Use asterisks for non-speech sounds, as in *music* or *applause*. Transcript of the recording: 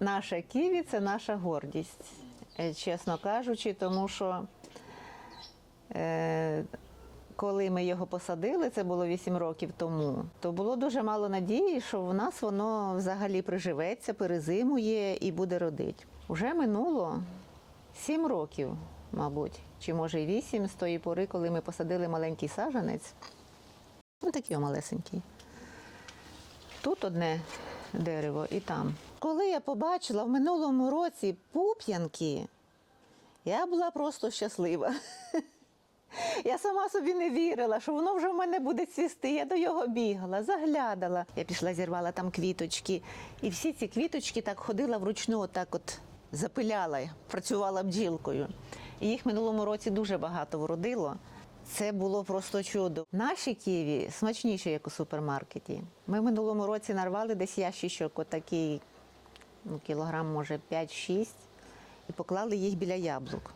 Наша ківі це наша гордість, е, чесно кажучи, тому що е, коли ми його посадили, це було 8 років тому, то було дуже мало надії, що в нас воно взагалі приживеться, перезимує і буде родити. Уже минуло 7 років, мабуть, чи може й 8 з тої пори, коли ми посадили маленький саджанець. Ну, такий малесенький. Тут одне дерево і там. Коли я побачила в минулому році пуп'янки, я була просто щаслива. *laughs* Я сама собі не вірила, що воно вже в мене буде цвісти. Я до його бігала, заглядала. Я пішла, зірвала там квіточки. І всі ці квіточки так ходила вручну, отак от запиляла, працювала бджілкою. І їх минулому році дуже багато вродило. Це було просто чудо. Наші ківі смачніші, як у супермаркеті. Ми в минулому році нарвали десь ящичок, отакий, ну, кілограм, може, 5-6, і поклали їх біля яблук.